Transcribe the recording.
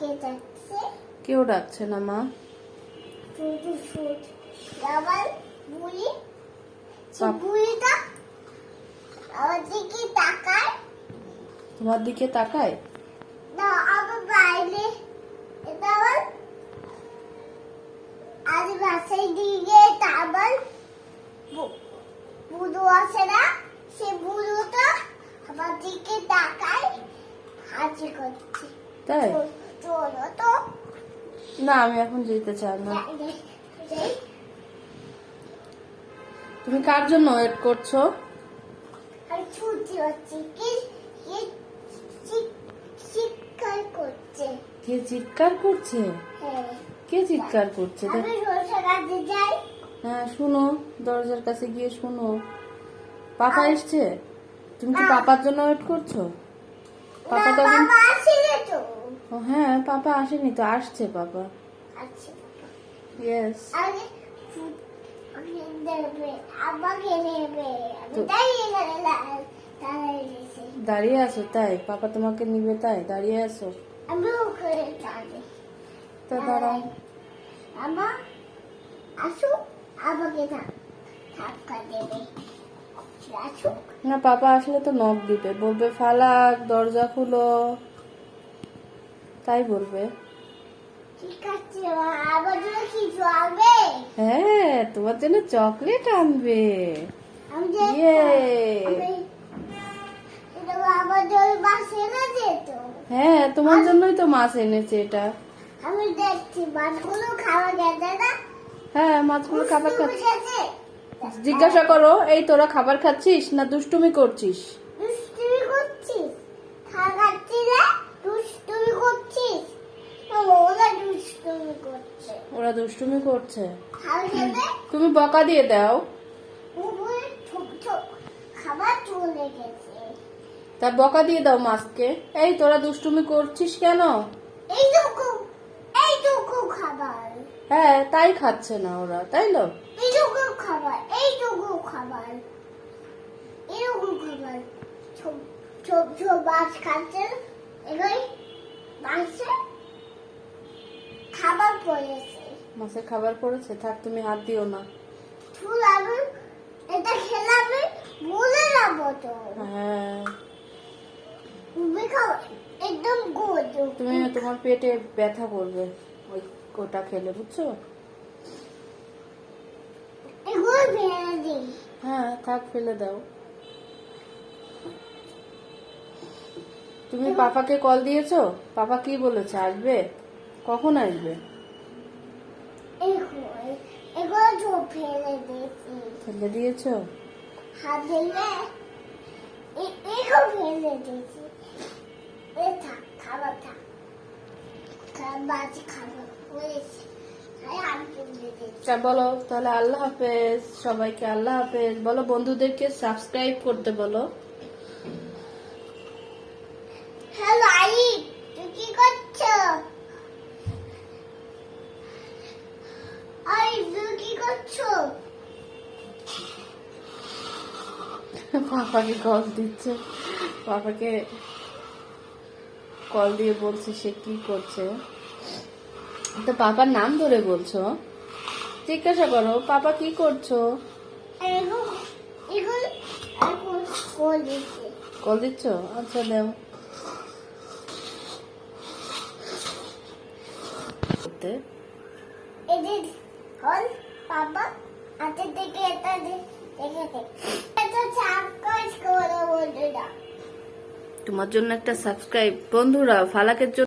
কে কেউ ডাকছে না মা। শুধু শুট। আবার বুড়ি? সে বাপ- বুড়িটা আমার দিকে তাকায়। তোমার দিকে তাকায়? না আবার বাইরে। এটা আবার আজ বাসায় দিকে তারপর বুড়ো আসে না। সে বুড়োটা আমার দিকে তাকায় হাসি করছে। তাই? চলো তো। না আমি এখন যেতে চাই না। তুমি কার জন্য ওয়েট করছ? আর ছুটি হচ্ছে। কি চিৎকার করছে? কে চিৎকার করছে? হ্যাঁ। কে চিৎকার করছে? দেখ- আমি রোজা কাজে যাই। হ্যাঁ শুনো দরজার কাছে গিয়ে শুনো। পাপা এসছে? তুমি কি পাপার জন্য ওয়েট করছ? পাপা তখন ও হ্যাঁ পাপা আসেনি তো আসছে পাপা। ইয়েস আরে দাঁড়িয়ে আছো তাই? পাপা তোমাকে নিবে তাই? দাঁড়িয়ে আছো? তা দাঁড়াও। আমা আসুক আমাকে ধাক ধাক্কা দেবে। আসুক না পাপা আসলে তো নখ দিবে। বলবে ফালাক দরজা খুলো। তাই বলবে। হ্যাঁ তোমার জন্য চকলেট আনবে। হ্যাঁ তোমার জন্যই তো মাছ এনেছে এটা। আমি দেখছি মাছগুলো খাওয়া গেছে না। হ্যাঁ মাছগুলো খাবার খাচ্ছে জিজ্ঞাসা করো এই তোরা খাবার খাচ্ছিস না দুষ্টুমি করছিস দুষ্টুমি করছিস খাওয়াচ্ছি না দুষ্টুমি করছিস ও, ওরা দুষ্টুমি করছে ওরা দুষ্টুমি করছে। তুমি বকা দিয়ে দাও। তা বকা দিয়ে দাও মাছকে। এই তোরা দুষ্টুমি করছিস কেন? হ্যাঁ তাই খাচ্ছে না ওরা তাই তো? খাবার এইটুকু খাবার। এরকম খাবার। ছোপ ছোপ ছোপ মাছ খাচ্ছে এগুলি মাছে খাবার পড়েছে। মাছের খাবার পড়েছে থাক তুমি হাত দিও না। এটা খেলে আমি ভুলে যাব তো। হ্যাঁ। তুমি খাও একদম গোল তুমি তোমার পেটে ব্যথা করবে ওই ওটা খেলে বুঝছ? এগুলো ভেঙে দিই। হ্যাঁ থাক ফেলে দাও। তুমি পাপাকে কল দিয়েছ? পাপা কি বলেছে আসবে? কখন আসবে এগুলো এগুলো ঝোপ ফেলে দিয়েছি। ফেলে দিয়েছ? হ্যাঁ ফেলে। ফেলে দিয়েছি। এ থাক খাবার থাক। খাবার হয়েছে তা বলো তাহলে আল্লাহ হাফেজ সবাইকে আল্লাহ হাফেজ। বলো বন্ধুদেরকে সাবস্ক্রাইব করতে বলো হ্যালো আই তুই কি করছ আই তুই কি করছ পাপাকে কল দিচ্ছে। পাপাকে কল দিয়ে বলছে সে কি করছে। তো পাপার নাম ধরে বলছো। জিজ্ঞাসা করো পাপা কি করছ? কোল দিচ্ছে। কল দিচ্ছ? আচ্ছা দেও। করতে বাবা হাতের দিকে এটা দেখে এটা সাবস্ক্রাইব করো বন্ধুরা। তোমার জন্য একটা সাবস্ক্রাইব বন্ধুরা, ফালাকের জন্য